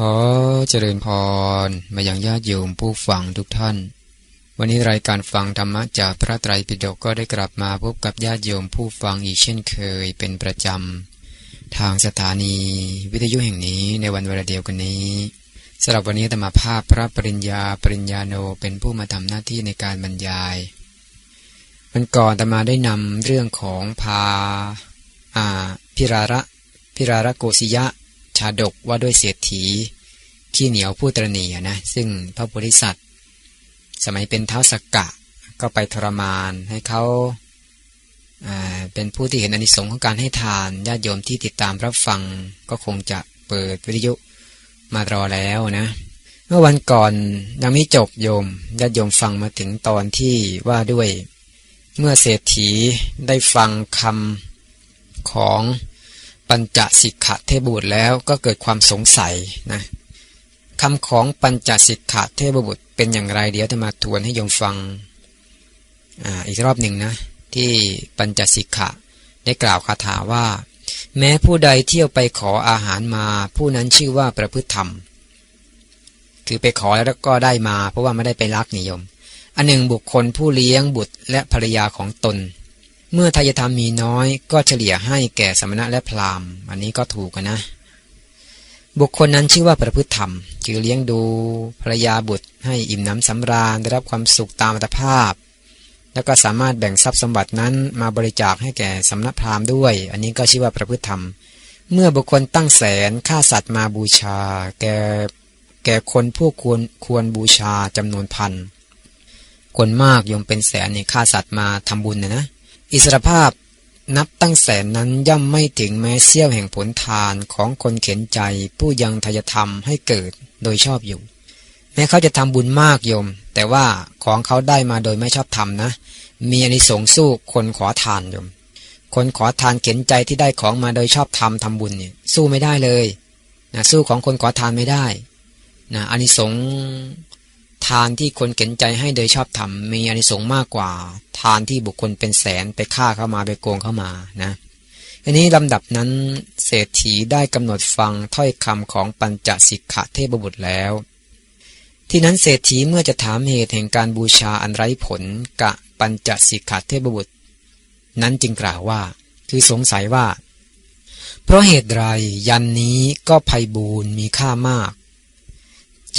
ขอเจริญพรมายังญาติโยมผู้ฟังทุกท่าน วันนี้รายการฟังธรรมะจากพระไตรปิฎกก็ได้กลับมาพบกับญาติโยมผู้ฟังอีกเช่นเคยเป็นประจำ ทางสถานีวิทยุแห่งนี้ในวันเวลาเดียวกันนี้สำหรับวันนี้ธรรมภาพพระปริญญาปริญญาโนเป็นผู้มาทำหน้าที่ในการบรรยายมันก่อนธรรมาได้นำเรื่องของพาอาพิราระพิราระโกศิยะชาดกว่าด้วยเศรษฐี ขี้เหนียวผู้ตรณีนะซึ่งพระโพธิสัตว์ สมัยเป็นเท้าสกกะก็ไปทรมานให้เขาเป็นผู้ที่เห็นอนิสงส์ของการให้ทานญาติโยมที่ติดตามรับฟังก็คงจะเปิดวิทยุมารอแล้วนะ เมื่อวันก่อนยังไม่จบโยมญาติโยมฟังมาถึงตอนที่ว่าด้วย เมื่อเศรษฐีได้ฟังคำของปัญจสิกขะเทพบุตรแล้วก็เกิดความสงสัยนะ คำของปัญจสิกขะเทพบุตรเป็นอย่างไรเดี๋ยวจะมาทวนให้โยมฟังออีกรอบหนึ่งนะ ที่ปัญจสิกขะได้กล่าวคาถาว่า แม้ผู้ใดเที่ยวไปขออาหารมา ผู้นั้นชื่อว่าประพฤติธรรม คือไปขอแล้วก็ได้มา เพราะว่าไม่ได้ไปรักนิยม อันหนึ่งบุคคลผู้เลี้ยงบุตรและภรรยาของตน เมื่อทายธรรมมีน้อย ก็เฉลี่ยให้แก่สมณะและพราหมณ์ อันนี้ก็ถูกนะ บุคคลนั้นชื่อว่าประพฤติธรรม คือเลี้ยงดูภรรยาบุตร ให้อิ่มน้ำสำราญได้รับความสุขตามอัตภาพ แล้วก็สามารถแบ่งทรัพย์สมบัตินั้นมาบริจาคให้แก่สำนักพราหมณ์ด้วย อันนี้ก็ชื่อว่าประพฤติธรรม เมื่อบุคคลตั้งแสนฆ่าสัตว์มาบูชา แก่แก่คนผู้ควรควรบูชาจำนวนพันคนมากยมเป็นแสนเนี่ยฆ่าสัตว์มาทำบุญนะนะอิสรภาพ นับตั้งแสนนั้นย่อมไม่ถึงแม้เสี้ยวแห่งผลทานของคนเข็นใจ ผู้ยังทายธรรมให้เกิดโดยชอบอยู่ แม้เขาจะทำบุญมากโยม แต่ว่าของเขาได้มาโดยไม่ชอบธรรมนะ มีอนิสงส์สู้คนขอทานโยม คนขอทานเข็นใจที่ได้ของมาโดยชอบธรรมทำบุญเนี่ยสู้ไม่ได้เลยนะสู้ของคนขอทานไม่ได้นะอานิสงส์ ทานที่คนเข็นใจให้โดยชอบทำมีอนิสงส์มากกว่า ทานที่บุคคลเป็นแสนไปฆ่าเข้ามาไปโกงเข้ามานะอันนี้ลำดับนั้นเศรษฐีได้กำหนดฟังถ้อยคำของปัญจสิกขะเทพบุตรแล้ว ที่นั้นเศรษฐีเมื่อจะถามเหตุแห่งการบูชาอันไร้ผลกะปัญจสิกขะเทพบุตร นั้นจึงกล่าวว่า คือสงสัยว่า เพราะเหตุไรยันนี้ก็ภัยบูนมีค่ามาก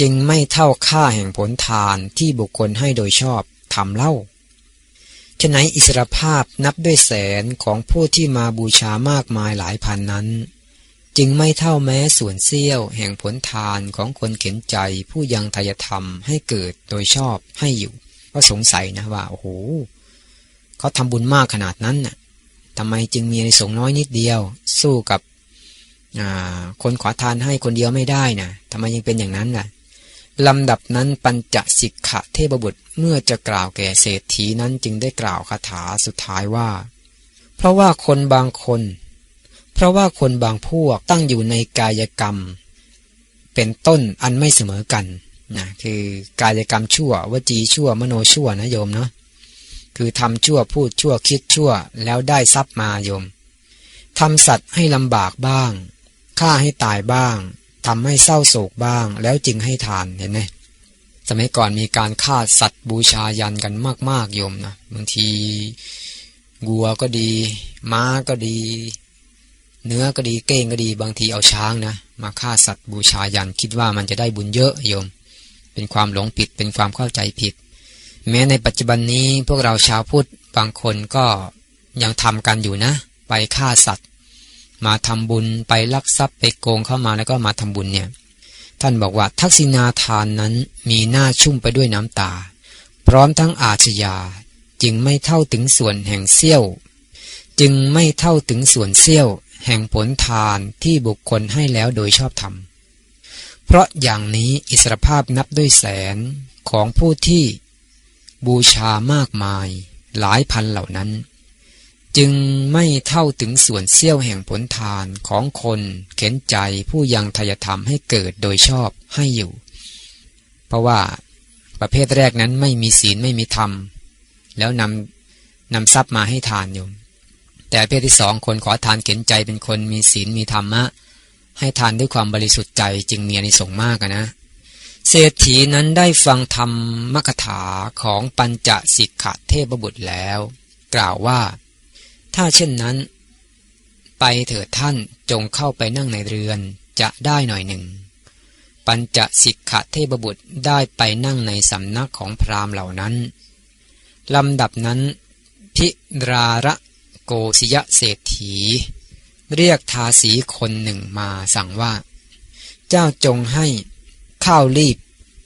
จึงไม่เท่าค่าแห่งผลทานที่บุคคลให้โดยชอบทำเล่าฉะนั้นอิสรภาพนับด้วยแสนของผู้ที่มาบูชามากมายหลายพันนั้น จึงไม่เท่าแม้ส่วนเสี้ยวแห่งผลทานของคนเข็นใจผู้ยังทายธรรมให้เกิดโดยชอบให้อยู่ ก็สงสัยนะว่าโอ้โหเขาทำบุญมากขนาดนั้นน่ะทำไมจึงมีในสงน้อยนิดเดียว สู้กับคนขอทานให้คนเดียวไม่ได้นะทำไมยังเป็นอย่างนั้นล่ะ ลำดับนั้นปัญจสิกขะเทพบุตรเมื่อจะกล่าวแก่เศรษฐีนั้นจึงได้กล่าวคาถาสุดท้ายว่า เพราะว่าคนบางคน เพราะว่าคนบางพวกตั้งอยู่ในกายกรรม เป็นต้นอันไม่เสมอกันนะคือกายกรรมชั่ววจีชั่วมโนชั่วนะโยมเนาะคือทำชั่วพูดชั่วคิดชั่วแล้วได้ทรัพย์มาโยมทำสัตว์ให้ลำบากบ้างฆ่าให้ตายบ้าง ทำให้เศร้าโศกบ้าง แล้วจึงให้ทานเห็นไหมสมัยก่อนมีการฆ่าสัตว์บูชายันกันมาก ๆ โยมนะบางทีวัวก็ดี ม้าก็ดี เนื้อก็ดีเก้งก็ดี บางทีเอาช้างนะ มาฆ่าสัตว์บูชายันคิดว่ามันจะได้บุญเยอะโยม เป็นความหลงผิดเป็นความเข้าใจผิด แม้ในปัจจุบันนี้พวกเราชาวพุทธบางคนก็ยังทำกันอยู่นะ ไปฆ่าสัตว์ มาทำบุญไปลักทรัพย์ไปโกงเข้ามาแล้วก็มาทำบุญเนี่ย ท่านบอกว่าทักษิณาทานนั้นมีหน้าชุ่มไปด้วยน้ำตา พร้อมทั้งอาชญาจึงไม่เท่าถึงส่วนแห่งเสี้ยว จึงไม่เท่าถึงส่วนเสี้ยว แห่งผลทานที่บุคคลให้แล้วโดยชอบธรรมเพราะอย่างนี้อิสรภาพนับด้วยแสนของผู้ที่บูชามากมายหลายพันเหล่านั้น จึงไม่เท่าถึงส่วนเสี้ยวแห่งผลทานของคนเข็นใจผู้ยังทายธรรมให้เกิดโดยชอบให้อยู่ เพราะว่าประเภทแรกนั้นไม่มีศีลไม่มีธรรม แล้วนำนำทรัพย์มาให้ทานอยู่แต่ประเภทที่สองคนขอทานเข็นใจเป็นคนมีศีลมีธรรมะ ให้ทานด้วยความบริสุทธิ์ใจจึงมีอนิสงส์มากนะ เศรษฐีนั้นได้ฟังธรรมมกถาของปัญจสิกขเทพบุตรแล้ว กล่าวว่า ถ้าเช่นนั้น ไปเถิดท่านจงเข้าไปนั่งในเรือนจะได้หน่อยหนึ่ง ปัญจสิกขเทพบุตรได้ไปนั่งในสำนักของพราหมณ์เหล่านั้นลำดับนั้น พิราระโกศยะเศรษฐี เรียกทาสีคนหนึ่งมาสั่งว่า เจ้าจงให้ข้าวรีบ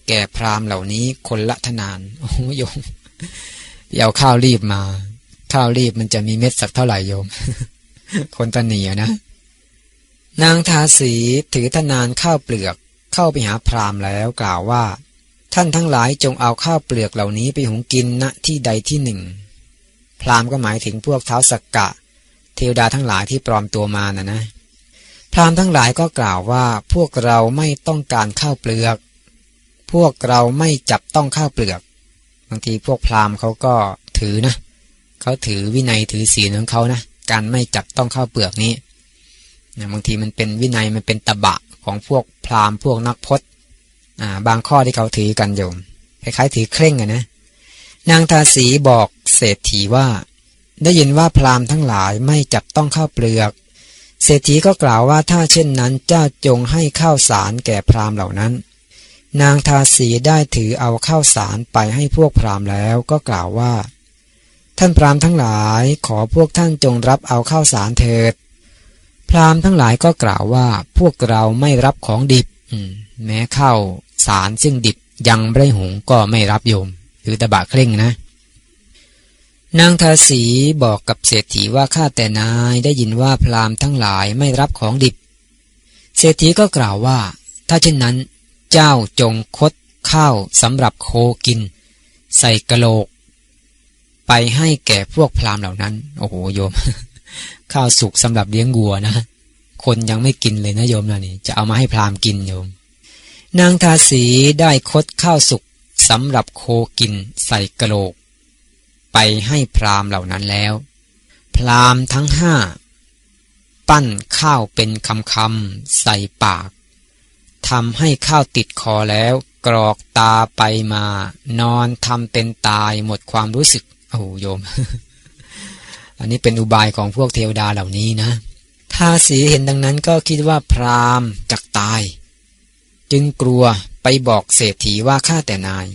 แก่พราหมณ์เหล่านี้คนละทนาน โอ้โยเอาข้าวรีบมา ข้าวรีบมันจะมีเม็ดสักเท่าไหร่โยม คนตะเหนียนะ นางทาสีถือทนานข้าวเปลือก เข้าไปหาพราหมณ์แล้วกล่าวว่า ท่านทั้งหลายจงเอาข้าวเปลือกเหล่านี้ไปหุงกินณที่ใดที่หนึ่ง พราหมณ์ก็หมายถึงพวกเท้าสักกะ เทวดาทั้งหลายที่ปลอมตัวมานะนะ พราหมณ์ทั้งหลายก็กล่าวว่าพวกเราไม่ต้องการข้าวเปลือก พวกเราไม่จับต้องข้าวเปลือกบางทีพวกพราหมณ์เขาก็ถือนะ เขาถือวินัยถือศีลของเขานะการไม่จับต้องข้าวเปลือกนี้นะบางทีมันเป็นวินัยมันเป็นตะบะของพวกพราหมณ์พวกนักพจน์บางข้อที่เขาถือกันโยมคล้ายๆถือเคร่งอะนะ นางทาสีบอกเศรษฐีว่า ได้ยินว่าพราหมณ์ทั้งหลายไม่จับต้องข้าวเปลือก เศรษฐีก็กล่าวว่าถ้าเช่นนั้นเจ้าจงให้ข้าวสารแก่พราหมณ์เหล่านั้น นางทาสีได้ถือเอาข้าวสารไปให้พวกพราหมณ์แล้วก็กล่าวว่า ท่านพราหมณ์ทั้งหลายขอพวกท่านจงรับเอาข้าวสารเถิด พราหมณ์ทั้งหลายก็กล่าวว่าพวกเราไม่รับของดิบแม้ข้าวสารซึ่งดิบยังไม่หุงก็ไม่รับโยม คือตะบะเคร่งนะ นางทาสีบอกกับเศรษฐีว่าข้าแต่นายได้ยินว่าพราหมณ์ทั้งหลายไม่รับของดิบ เศรษฐีก็กล่าวว่า ถ้าเช่นนั้น เจ้าจงคดข้าวสำหรับโคกิน ใส่กะโหลก ไปให้แก่พวกพราหมณ์เหล่านั้น โอ้โหโยม ข้าวสุกสำหรับเลี้ยงวัวนะคนยังไม่กินเลยนะโยมนะนี่ จะเอามาให้พราหมณ์กินโยม นางทาสีได้คดข้าวสุกสำหรับโคกินใส่กระโหลก ไปให้พรามเหล่านั้นแล้ว พรามทั้งห้าปั้นข้าวเป็นคำคำใส่ปากทำให้ข้าวติดคอแล้ว กรอกตาไปมา นอนทำเป็นตายหมดความรู้สึก โอ้โยม อันนี้เป็นอุบายของพวกเทวดาเหล่านี้นะทาสีเห็นดังนั้นก็คิดว่าพรามจักตาย จึงกลัวไปบอกเศรษฐีว่าข้าแต่นาย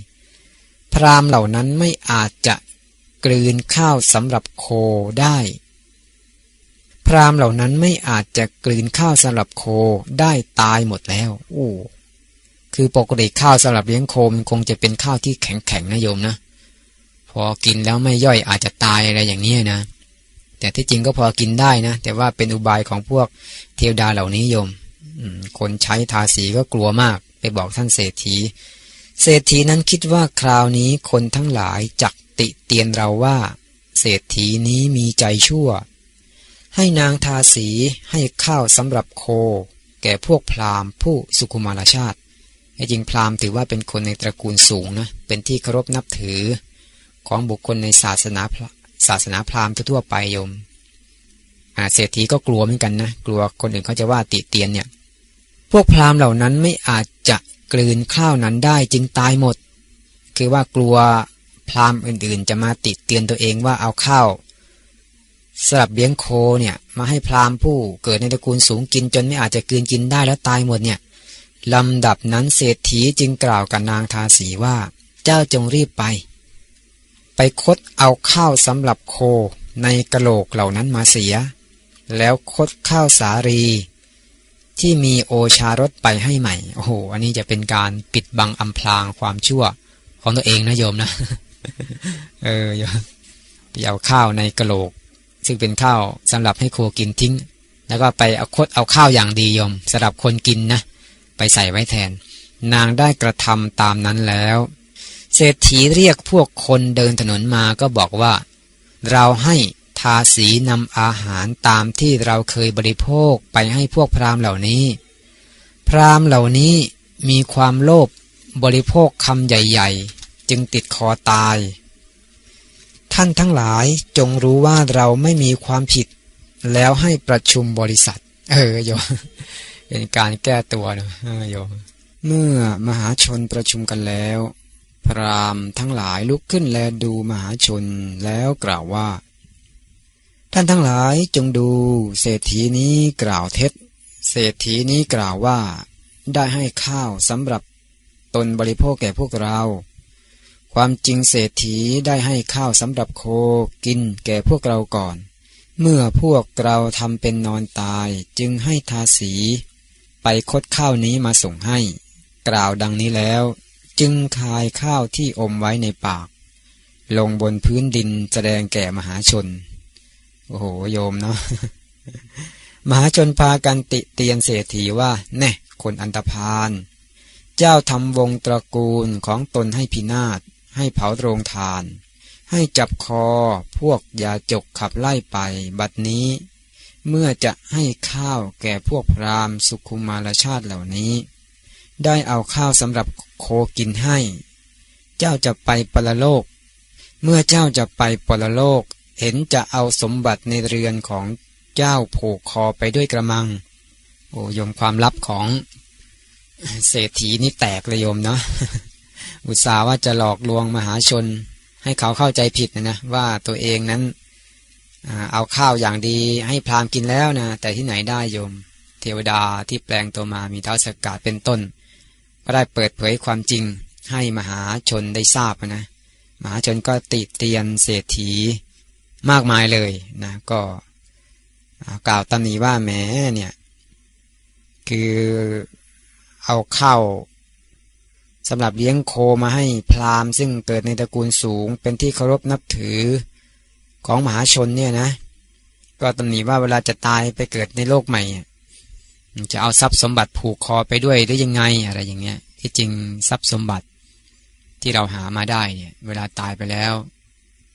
พรามเหล่านั้นไม่อาจจะกลืนข้าวสำหรับโคได้ พรามเหล่านั้นไม่อาจจะกลืนข้าวสำหรับโคได้ตายหมดแล้วโอ้คือปกติข้าวสำหรับเลี้ยงโคมันคงจะเป็นข้าวที่แข็งๆนะโยมนะ พอกินแล้วไม่ย่อยอาจจะตายอะไรอย่างนี้นะ แต่ที่จริงก็พอกินได้นะ แต่ว่าเป็นอุบายของพวกเทวดาเหล่านี้โยมคนใช้ทาสีก็กลัวมาก ไปบอกท่านเศรษฐี เศรษฐีนั้นคิดว่าคราวนี้คนทั้งหลายจักติเตียนเราว่า เศรษฐีนี้มีใจชั่ว ให้นางทาสีให้ข้าวสำหรับโค แก่พวกพราหมณ์ผู้สุขุมารชาติจริงพราหมณ์ถือว่าเป็นคนในตระกูลสูงนะเป็นที่เคารพนับถือ ของบุคคลในศาสนาศาสนาพราหมณ์ทั่วไปโยมเศรษฐีก็กลัวเหมือนกันนะกลัวคนอื่นเขาจะว่าติเตียนเนี่ย พวกพราหมณ์เหล่านั้นไม่อาจจะกลืนข้าวนั้นได้จึงตายหมด คือว่ากลัวพราหมณ์อื่นๆ จะมาติเตือนตัวเองว่าเอาข้าวสลับเลี้ยงโคเนี่ยมาให้พราหมณ์ผู้เกิดในตระกูลสูงกินจนไม่อาจจะกืนกินได้แล้วตายหมดเนี่ยลำดับนั้นเศรษฐีจึงกล่าวกับนางทาสีว่า เจ้าจงรีบไป ไปคดเอาข้าวสำหรับโคในกระโหลกเหล่านั้นมาเสีย แล้วคดข้าวสารี ที่มีโอชารสไปให้ใหม่ โอ้โห อันนี้จะเป็นการปิดบังอำพรางความชั่ว ของตัวเองนะโยมนะ เออไปเอาข้าวในกระโหลก ซึ่งเป็นข้าวสำหรับให้โคกินทิ้ง แล้วก็ไปเอาคดเอาข้าวอย่างดีโยมสำหรับคนกินนะ ไปใส่ไว้แทน นางได้กระทำตามนั้นแล้ว เศรษฐีเรียกพวกคนเดินถนนมาก็บอกว่า เราให้ทาสีนำอาหารตามที่เราเคยบริโภคไปให้พวกพราหมณ์เหล่านี้ พราหมณ์เหล่านี้มีความโลภบริโภคคำใหญ่ ๆ จึงติดคอตาย ท่านทั้งหลายจงรู้ว่าเราไม่มีความผิด แล้วให้ประชุมบริษัท เออโยเป็นการแก้ตัวนะโยเมื่อมหาชนประชุมกันแล้ว พรามทั้งหลายลุกขึ้นแลดูมหาชนแล้วกล่าวว่า ท่านทั้งหลายจงดูเศรษฐีนี้กล่าวเท็จ เศรษฐีนี้กล่าวว่า ได้ให้ข้าวสำหรับตนบริโภคแก่พวกเรา ความจริงเศรษฐีได้ให้ข้าวสำหรับโคกินแก่พวกเราก่อน เมื่อพวกเราทำเป็นนอนตายจึงให้ทาสี ไปคดข้าวนี้มาส่งให้ กล่าวดังนี้แล้ว จึงคายข้าวที่อมไว้ในปาก ลงบนพื้นดินแสดงแก่มหาชน โอ้โหโยมเนาะมหาชนพากันติเตียนเศรษฐีว่า แน่คนอันตรพาน เจ้าทำวงตระกูลของตนให้พินาศ ให้เผาโรงทาน ให้จับคอพวกยาจกขับไล่ไปบัดนี้ เมื่อจะให้ข้าวแก่พวกพรามสุขุมารชาติเหล่านี้ ได้เอาข้าวสำหรับโคกินให้ เจ้าจะไปปรโลก เมื่อเจ้าจะไปปรโลก เห็นจะเอาสมบัติในเรือนของเจ้าผูกคอไปด้วยกระมัง โอ้ยมความลับของเศรษฐีนี่แตกเลยโยมเนาะ อุตส่าห์ว่าจะหลอกลวงมหาชน ให้เขาเข้าใจผิดนะนะว่าตัวเองนั้นเอาข้าวอย่างดีให้พรามกินแล้วนะ แต่ที่ไหนได้โยม เทวดาที่แปลงตัวมามีเท้าสกัดเป็นต้น ก็ได้เปิดเผยความจริงให้มหาชนได้ทราบนะ มหาชนก็ติเตียนเศรษฐีมากมายเลยนะ ก็กล่าวตำหนิว่าแหมเนี่ย คือเอาเข้าสำหรับเลี้ยงโคมาให้พราหมณ์ซึ่งเกิดในตระกูลสูง เป็นที่เคารพนับถือของมหาชนเนี่ยนะ ก็ตำหนิว่าเวลาจะตายไปเกิดในโลกใหม่ จะเอาทรัพย์สมบัติผูกคอไปด้วยหรือยังไงอะไรอย่างเงี้ย ที่จริงทรัพย์สมบัติที่เราหามาได้เนี่ย เวลาตายไปแล้ว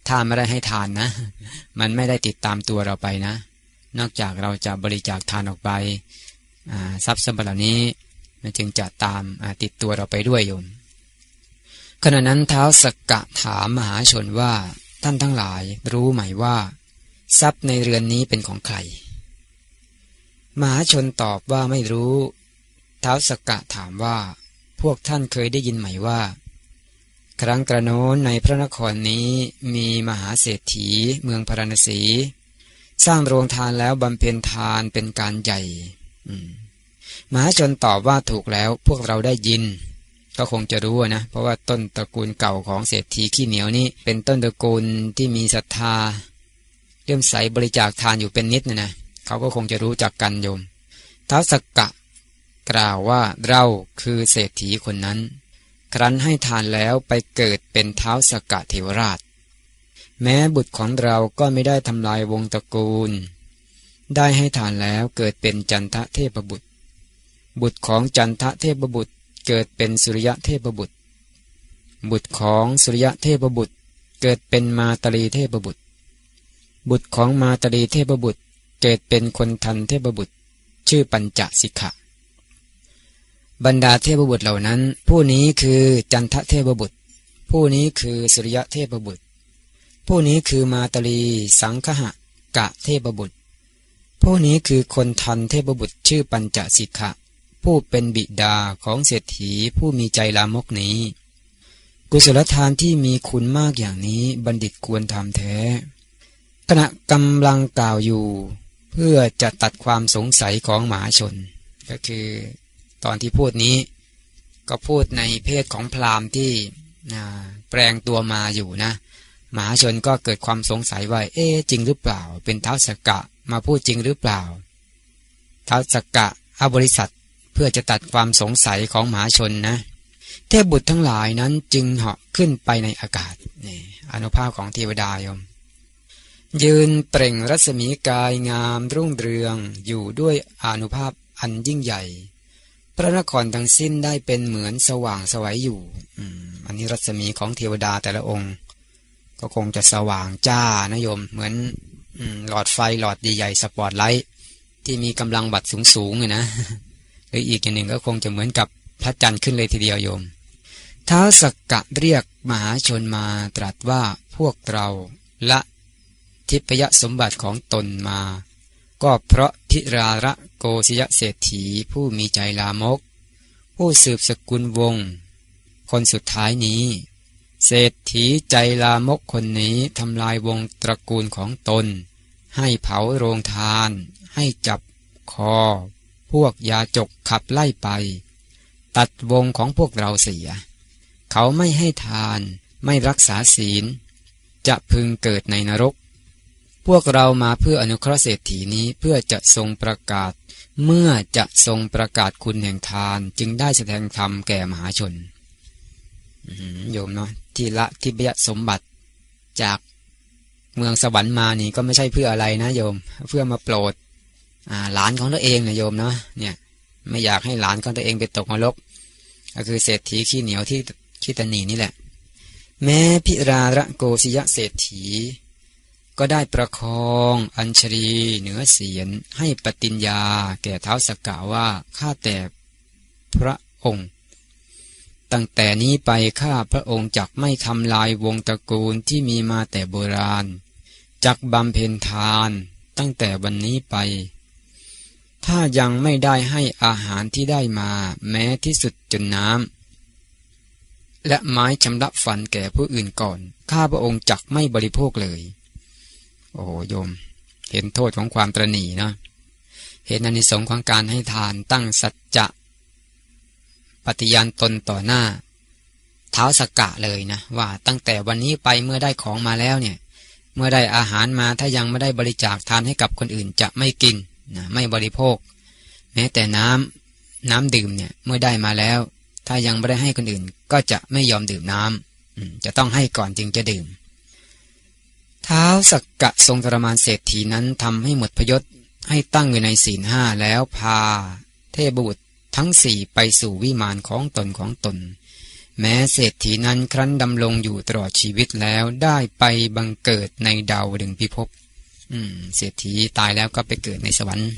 ถ้าไม่ได้ให้ทานนะ มันไม่ได้ติดตามตัวเราไปนะ นอกจากเราจะบริจาคทานออกไปทรัพย์สมบัติเหล่านี้ มันจึงจะตามติดตัวเราไปด้วยโยมขณะนั้นเท้าสกกะถามมหาชนว่าท่านทั้งหลายรู้ไหมว่า ทรัพย์ในเรือนนี้เป็นของใคร มหาชนตอบว่าไม่รู้เท้าสกกะถามว่า พวกท่านเคยได้ยินไหมว่า ครั้งกระโน้นในพระนครนี้มีมหาเศรษฐีเมืองพาราณสี สร้างโรงทานแล้วบำเพ็ญทานเป็นการใหญ่มมหาชนตอบว่าถูกแล้วพวกเราได้ยิน ก็คงจะรู้นะ เพราะว่าต้นตระกูลเก่าของเศรษฐีขี้เหนียวนี้เป็นต้นตระกูลที่มีศรัทธาเลื่อมใสบริจาคทานอยู่เป็นนิดนะนะ เขาก็คงจะรู้จักกันโยมท้าวสกกะ กล่าวว่าเราคือเศรษฐีคนนั้น ครั้นให้ทานแล้วไปเกิดเป็นเท้าสกกะเทวราช แม้บุตรของเราก็ไม่ได้ทำลายวงตระกูล ได้ให้ทานแล้วเกิดเป็นจันทะเทพบุตร บุตรของจันทะเทพบุตรเกิดเป็นสุริยะเทพบุตร บุตรของสุริยะเทพบุตรเกิดเป็นมาตรีเทพบุตร บุตรของมาตรีเทพบุตร เกิดเป็นคนทันเทพบุตร ชื่อปัญจสิกขะ บรรดาเทพบุตรเหล่านั้น ผู้นี้คือจันทเทพบุตร ผู้นี้คือสุริยะเทพบุตร ผู้นี้คือมาตรีสังคหะกะเทพบุตร ผู้นี้คือคนทันเทพบุตรชื่อปัญจสิกขะ ผู้เป็นบิดาของเศรษฐีผู้มีใจลามกนี้ กุศลทานที่มีคุณมากอย่างนี้บัณฑิตควรทำแท้ขณะกำลังกล่าวอยู่ เพื่อจะตัดความสงสัยของหมาชน ก็คือตอนที่พูดนี้ ก็พูดในเพศของพราหมณ์ที่แปลงตัวมาอยู่นะหมาชนก็เกิดความสงสัยว่า เอ๊จริงหรือเปล่า เป็นเท้าสกกะมาพูดจริงหรือเปล่า เท้าสกกะอบริษัทเพื่อจะตัดความสงสัยของหมาชนนะเทพบุตรทั้งหลายนั้นจึงเหาะขึ้นไปในอากาศนี่อนุภาพของเทวดายม ยืนเปล่งรัศมีกายงามรุ่งเรืองอยู่ด้วยอนุภาพอันยิ่งใหญ่ พระนครทั้งสิ้นได้เป็นเหมือนสว่างสวัยอยู่อันนี้รัศมีของเทวดาแต่ละองค์ ก็คงจะสว่างจ้านะโยม เหมือนหลอดไฟหลอดใหญ่ๆสปอตไลท์ที่มีกำลังบัตรสูงๆนะหรืออีกอย่างหนึ่งก็คงจะเหมือนกับพระจันทร์ขึ้นเลยทีเดียวโยมท้าสักกะเรียกมหาชนมาตรัสว่าพวกเราละ ทิพยสมบัติของตนมา ก็เพราะพิราระโกศยเศรษฐีผู้มีใจลามก ผู้สืบสกุลวง คนสุดท้ายนี้ เศรษฐีใจลามกคนนี้ทำลายวงตระกูลของตน ให้เผาโรงทาน ให้จับคอ พวกยาจกขับไล่ไป ตัดวงของพวกเราเสีย เขาไม่ให้ทานไม่รักษาศีล จะพึงเกิดในนรก พวกเรามาเพื่ออนุเคราะห์เศรษฐีนี้เพื่อจะทรงประกาศ เมื่อจะทรงประกาศคุณแห่งทาน จึงได้แสดงธรรมแก่มหาชนโยมเนาะที่ละทิพยสมบัติจากเมืองสวรรค์มานี่ก็ไม่ใช่เพื่ออะไรนะโยม เพื่อมาโปรดหลานของตัวเองนะโยมเนาะเนี่ย ไม่อยากให้หลานของตัวเองไปตกนรกก็คือเศรษฐีขี้เหนียวที่ขี้ตนีนี่แหละ แม้พิราระโกศยะเศรษฐี ก็ได้ประคองอัญชรีเหนือเสียนให้ปฏิญญาแก่เท้าสกกาว่าข้าแต่พระองค์ ตั้งแต่นี้ไปข้าพระองค์จักไม่ทำลายวงตระกูลที่มีมาแต่โบราณจักบำเพ็ญทานตั้งแต่วันนี้ไป ถ้ายังไม่ได้ให้อาหารที่ได้มาแม้ที่สุดจนน้ำและไม้ชำระฟันแก่ผู้อื่นก่อน ข้าพระองค์จักไม่บริโภคเลย โอ้โหโยม เห็นโทษของความตรณีนะเห็นอนิสงส์ของการให้ทานตั้งสัจจะปฏิญาณตนต่อหน้า เท้าสกกะเลยนะว่าตั้งแต่วันนี้ไปเมื่อได้ของมาแล้วเนี่ย เมื่อได้อาหารมาถ้ายังไม่ได้บริจาคทานให้กับคนอื่นจะไม่กินนะไม่บริโภค แม้แต่น้ำน้ำดื่มเนี่ยเมื่อได้มาแล้ว ถ้ายังไม่ได้ให้คนอื่นก็จะไม่ยอมดื่มน้ำจะต้องให้ก่อนจึงจะดื่ม ท้าวสักกะทรงทรมานเศรษฐีนั้นทำให้หมดพยศให้ตั้งอยู่ในศีลห้าแล้วพา เทพบุตรทั้งสี่ไปสู่วิมานของตนของตน แม้เศรษฐีนั้นครั้นดำรงอยู่ตลอดชีวิตแล้วได้ไปบังเกิดในดาวดึงพิภพเศรษฐีตายแล้วก็ไปเกิดในสวรรค์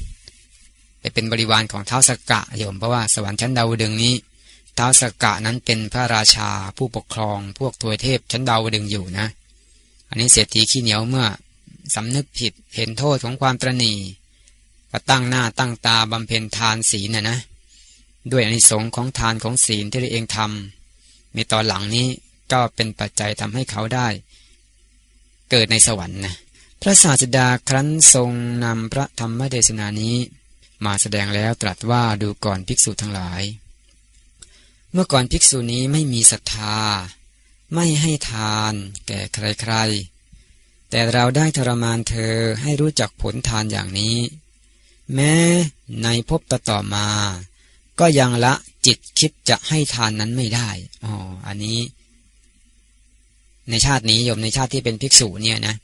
ไปเป็นบริวารของเท้าสกกะโยมเพราะว่าสวรรค์ชั้นดาวดึงนี้เท้าสกกะนั้นเป็นพระราชาผู้ปกครองพวกตัวเทพชั้นดาวดึงอยู่นะ อันนี้เศรษฐีขี้เหนียวเมื่อสำนึกผิดเห็นโทษของความตรณีก็ตั้งหน้าตั้งตาบำเพ็ญทานศีลนะนะ ด้วยอนิสงค์ของทานของศีลที่เราเองทำในตอนหลังนี้ก็เป็นปัจจัยทำให้เขาได้ เกิดในสวรรค์นะพระศาสดาครั้นทรงนำพระธรรมเทศนานี้ มาแสดงแล้วตรัสว่าดูก่อนภิกษุทั้งหลาย เมื่อก่อนภิกษุนี้ไม่มีศรัทธา ไม่ให้ทานแก่ใครๆ แต่เราได้ทรมานเธอให้รู้จักผลทานอย่างนี้ แม้ในภพต่อต่อมา ก็ยังละจิตคิดจะให้ทานนั้นไม่ได้ อ๋อ อันนี้ ในชาตินี้โยมในชาติที่เป็นภิกษุเนี่ยนะ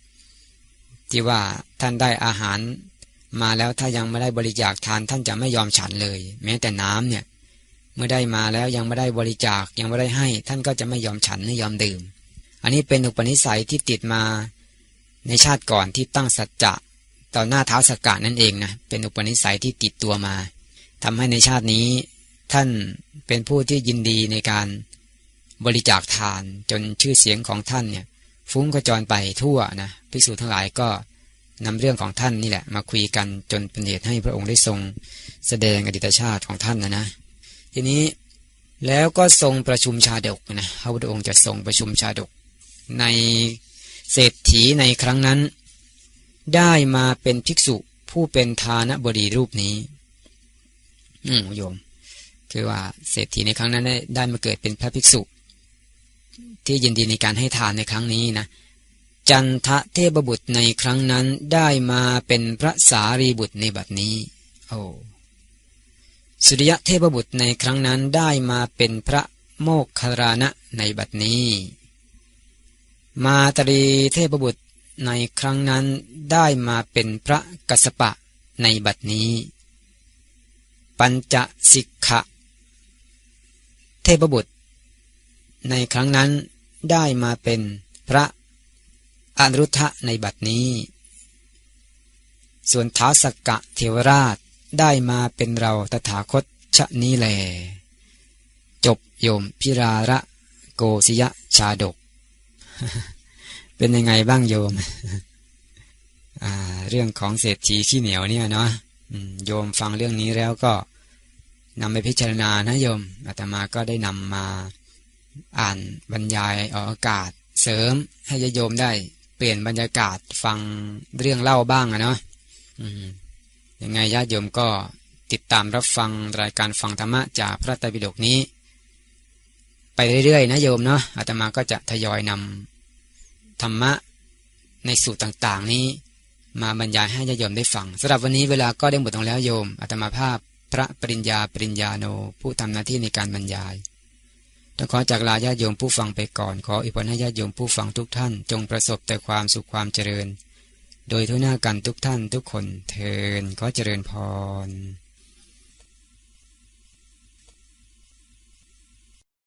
ที่ว่าท่านได้อาหารมาแล้วถ้ายังไม่ได้บริจาคทานท่านจะไม่ยอมฉันเลย แม้แต่น้ำเนี่ย เมื่อได้มาแล้วยังไม่ได้บริจาคยังไม่ได้ให้ ท่านก็จะไม่ยอมฉันไม่ยอมดื่ม อันนี้เป็นอุปนิสัยที่ติดมาในชาติก่อนที่ตั้งสัจจะต่อหน้าเท้าสกกานั่นเองนะเป็นอุปนิสัยที่ติดตัวมาทำให้ในชาตินี้ ท่านเป็นผู้ที่ยินดีในการบริจาคทานจนชื่อเสียงของท่านเนี่ยฟุ้งกระจรไปทั่วนะภิกษุทั้งหลายก็นำเรื่องของท่านนี่แหละ มาคุยกันจนเป็นเหตุให้พระองค์ได้ทรง แสดงอดีตชาติของท่านนะนะ ทีนี้แล้วก็ทรงประชุมชาดกนะพระพุทธองค์จะทรงประชุมชาดก ในเศรษฐีในครั้งนั้น ได้มาเป็นภิกษุผู้เป็นทานบดีรูปนี้ อืมโยม คือว่าเศรษฐีในครั้งนั้นได้ได้มาเกิดเป็นพระภิกษุ ที่ยินดีในการให้ทานในครั้งนี้นะจันทะเทพบุตรในครั้งนั้นได้มาเป็นพระสารีบุตรในบัดนี้ โอ้ สุริยะเทพบุตรในครั้งนั้นได้มาเป็นพระโมกขรานะในบัดนี้ มาตรีเทพบุตรในครั้งนั้นได้มาเป็นพระกัสปะในบัดนี้ ปัญจสิกขะ เทพบุตร ในครั้งนั้นได้มาเป็นพระอนุรุทธะในบัดนี้ ส่วนท้าสกกะเทวราช ได้มาเป็นเราตถาคตชะนี้แล จบโยมพิราระโกศยชาดก เป็นยังไงบ้างโยม เรื่องของเศรษฐีขี้เหนียวเนี่ยเนาะโยมฟังเรื่องนี้แล้วก็นำไปพิจารณานะโยมอาตมาก็ได้นำมาอ่านบรรยายออกอากาศ เสริมให้โยมได้ เปลี่ยนบรรยากาศฟังเรื่องเล่าบ้างอะเนาะ ยังไงญาติโยมก็ติดตามรับฟังรายการฟังธรรมะจากพระไตรปิฎกนี้ ไปเรื่อยๆนะโยมเนาะอาตมาก็จะทยอยนำธรรมะในสูตรต่างๆ นี้ มาบรรยายให้ญาติโยมได้ฟังสำหรับวันนี้เวลาก็ได้หมดลงแล้วโยมอาตมาภาพพระปริญญาปริญญาโนผู้ทำหน้าที่ในการบรรยายต้องขอจากลาญาติโยมผู้ฟังไปก่อน ขออิพรให้ญาติโยมผู้ฟังทุกท่าน จงประสบแต่ความสุขความเจริญ โดยทุกหน้ากันทุกท่านทุกคนเทินขอเจริญพร